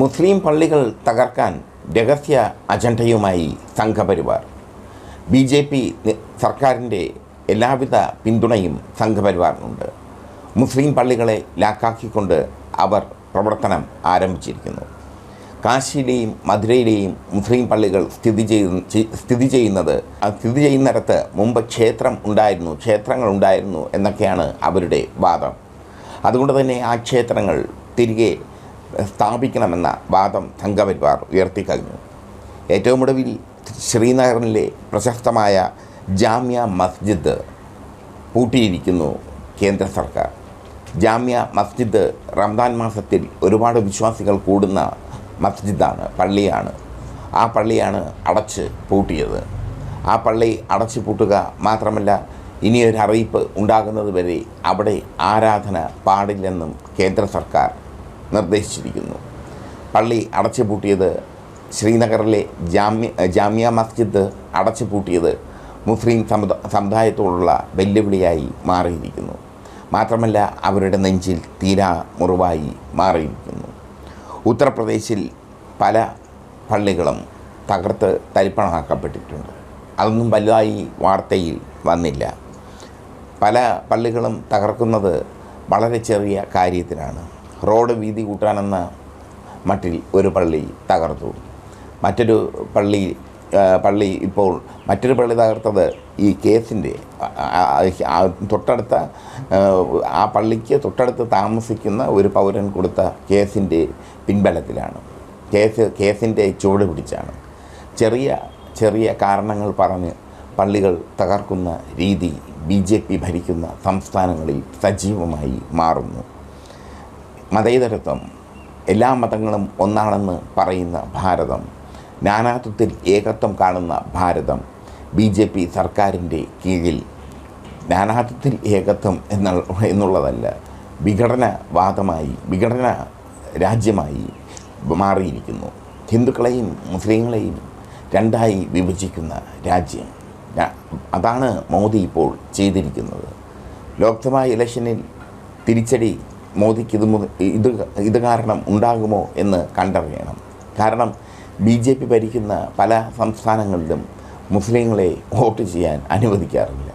മുസ്ലിം പള്ളികൾ തകർക്കാൻ രഹസ്യ അജണ്ടയുമായി സംഘപരിവാർ. ബി ജെ പി സർക്കാരിന്റെ എല്ലാവിധ പിന്തുണയും സംഘപരിവാറിനുണ്ട്. മുസ്ലിം പള്ളികളെ ലാക്കാക്കിക്കൊണ്ട് അവർ പ്രവർത്തനം ആരംഭിച്ചിരിക്കുന്നു. കാശിയിലെയും മധുരയിലെയും മുസ്ലിം പള്ളികൾ സ്ഥിതി ചെയ്യുന്ന സ്ഥിതി ചെയ്യുന്നത് സ്ഥിതി ചെയ്യുന്നിടത്ത് മുമ്പ് ക്ഷേത്രം ഉണ്ടായിരുന്നു ക്ഷേത്രങ്ങൾ ഉണ്ടായിരുന്നു എന്നൊക്കെയാണ് അവരുടെ വാദം. അതുകൊണ്ട് തന്നെ ആ ക്ഷേത്രങ്ങൾ തിരികെ സ്ഥാപിക്കണമെന്ന വാദം സംഘപരിവാർ ഉയർത്തിക്കഴിഞ്ഞു. ഏറ്റവും ഒടുവിൽ ശ്രീനഗറിലെ പ്രശസ്തമായ ജാമ്യ മസ്ജിദ് പൂട്ടിയിരിക്കുന്നു കേന്ദ്ര സർക്കാർ. ജാമ്യ മസ്ജിദ് റംദാൻ മാസത്തിൽ ഒരുപാട് വിശ്വാസികൾ കൂടുന്ന മസ്ജിദാണ് പള്ളിയാണ്. ആ പള്ളിയാണ് അടച്ച് പൂട്ടിയത്. ആ പള്ളി അടച്ചു പൂട്ടുക മാത്രമല്ല ഇനിയൊരു അറിയിപ്പ് ഉണ്ടാകുന്നത് വരെ അവിടെ ആരാധന പാടില്ലെന്നും കേന്ദ്ര സർക്കാർ നിർദ്ദേശിച്ചിരിക്കുന്നു. പള്ളി അടച്ചുപൂട്ടിയത് ശ്രീനഗറിലെ ജാമ്യ ജാമ്യ മസ്ജിദ് അടച്ചുപൂട്ടിയത് മുസ്ലിം സമുദ സമുദായത്തോടുള്ള വെല്ലുവിളിയായി മാറിയിരിക്കുന്നു. മാത്രമല്ല അവരുടെ നെഞ്ചിൽ തീരാ മുറിവായി മാറിയിരിക്കുന്നു. ഉത്തർപ്രദേശിൽ പല പള്ളികളും തകർത്ത് തരിപ്പണമാക്കപ്പെട്ടിട്ടുണ്ട്. അതൊന്നും വലുതായി വാർത്തയിൽ വന്നില്ല. പല പള്ളികളും തകർക്കുന്നത് വളരെ ചെറിയ കാര്യത്തിനാണ്. റോഡ് വീതി കൂട്ടാനെന്ന മട്ടിൽ ഒരു പള്ളി തകർത്തു. മറ്റൊരു പള്ളി പള്ളി ഇപ്പോൾ മറ്റൊരു പള്ളി തകർത്തത് ഈ കേസിന്റെ തൊട്ടടുത്ത ആ, പള്ളിക്ക് തൊട്ടടുത്ത് താമസിക്കുന്ന ഒരു പൗരൻ കൊടുത്ത കേസിന്റെ പിൻബലത്തിലാണ്. കേസ് കേസിന്റെ ചുവട് പിടിച്ചാണ്. ചെറിയ ചെറിയ കാരണങ്ങൾ പറഞ്ഞ് പള്ളികൾ തകർക്കുന്ന രീതി ബി ഭരിക്കുന്ന സംസ്ഥാനങ്ങളിൽ സജീവമായി മാറുന്നു. മതേതരത്വം എല്ലാ മതങ്ങളും ഒന്നാണെന്ന് പറയുന്ന ഭാരതം നാനാത്വത്തിൽ ഏകത്വം കാണുന്ന ഭാരതം ബി ജെ പി സർക്കാരിന്റെ കീഴിൽ നാനാത്വത്തിൽ ഏകത്വം എന്ന എന്നുള്ളതല്ല വിഘടനവാദമായി വിഘടന രാജ്യമായി മാറിയിരിക്കുന്നു. ഹിന്ദുക്കളെയും മുസ്ലിങ്ങളെയും രണ്ടായി വിഭജിക്കുന്ന രാജ്യം. അതാണ് മോദി ഇപ്പോൾ ചെയ്തിരിക്കുന്നത്. ലോക്സഭാ ഇലക്ഷനിൽ തിരിച്ചടി മോദിക്ക് ഇത് ഇത് ഇത് കാരണം ഉണ്ടാകുമോ എന്ന് കണ്ടറിയണം. കാരണം ബി ജെ പി ഭരിക്കുന്ന പല സംസ്ഥാനങ്ങളിലും മുസ്ലിങ്ങളെ വോട്ട് ചെയ്യാൻ അനുവദിക്കാറില്ല.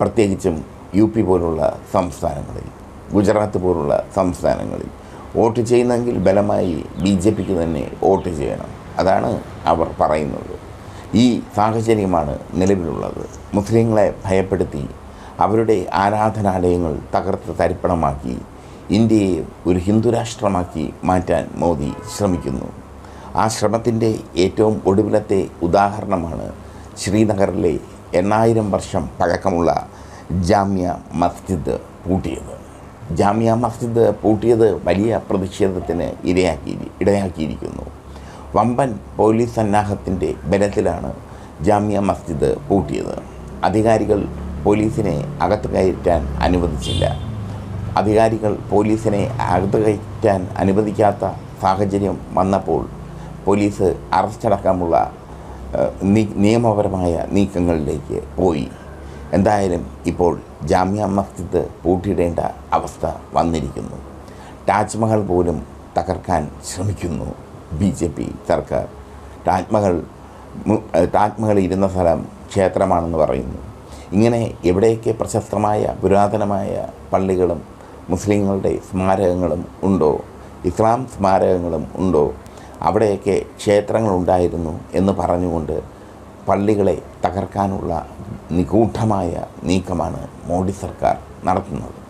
പ്രത്യേകിച്ചും യു പി പോലുള്ള സംസ്ഥാനങ്ങളിൽ ഗുജറാത്ത് പോലുള്ള സംസ്ഥാനങ്ങളിൽ. വോട്ട് ചെയ്യുന്നെങ്കിൽ ബലമായി ബി ജെ പിക്ക് തന്നെ വോട്ട് ചെയ്യണം. അതാണ് അവർ പറയുന്നത്. ഈ സാഹചര്യമാണ് നിലവിലുള്ളത്. മുസ്ലിങ്ങളെ ഭയപ്പെടുത്തി അവരുടെ ആരാധനാലയങ്ങൾ തകർത്ത് തരിപ്പണമാക്കി ഇന്ത്യയെ ഒരു ഹിന്ദു രാഷ്ട്രമാക്കി മാറ്റാൻ മോദി ശ്രമിക്കുന്നു. ആ ശ്രമത്തിന്റെ ഏറ്റവും ഒടുവിലത്തെ ഉദാഹരണമാണ് ശ്രീനഗറിലെ എണ്ണായിരം വർഷം പഴക്കമുള്ള ജാമ്യ മസ്ജിദ് പൂട്ടിയത്. ജാമ്യ മസ്ജിദ് പൂട്ടിയത് വലിയ പ്രതിഷേധത്തിന് ഇരയാക്കി ഇടയാക്കിയിരിക്കുന്നു. വമ്പൻ പോലീസ് സന്നാഹത്തിന്റെ ബലത്തിലാണ് ജാമ്യ മസ്ജിദ് പൂട്ടിയത്. അധികാരികൾ പോലീസിനെ അകത്ത് കയറ്റാൻ അനുവദിച്ചില്ല. അധികാരികൾ പോലീസിനെ അകത്ത് അനുവദിക്കാത്ത സാഹചര്യം വന്നപ്പോൾ പോലീസ് അറസ്റ്റടക്കമുള്ള നിയമപരമായ നീക്കങ്ങളിലേക്ക് പോയി. എന്തായാലും ഇപ്പോൾ ജാമ്യ മസ്ജിദ് പൂട്ടിയിടേണ്ട അവസ്ഥ വന്നിരിക്കുന്നു. താജ്മഹൽ പോലും തകർക്കാൻ ശ്രമിക്കുന്നു ബി ജെ പി സർക്കാർ. താജ്മഹൽ താജ്മഹൽ ഇരുന്ന സ്ഥലം ക്ഷേത്രമാണെന്ന് പറയുന്നു. ഇങ്ങനെ എവിടെയൊക്കെ പ്രശസ്തമായ പുരാതനമായ പള്ളികളും മുസ്ലിങ്ങളുടെ സ്മാരകങ്ങളും ഉണ്ടോ? ഇസ്ലാം സ്മാരകങ്ങളും ഉണ്ടോ? അവിടെയൊക്കെ ക്ഷേത്രങ്ങളുണ്ടായിരുന്നു എന്ന് പറഞ്ഞുകൊണ്ട് പള്ളികളെ തകർക്കാനുള്ള നിഗൂഢമായ നീക്കമാണ് മോഡി സർക്കാർ നടത്തുന്നത്.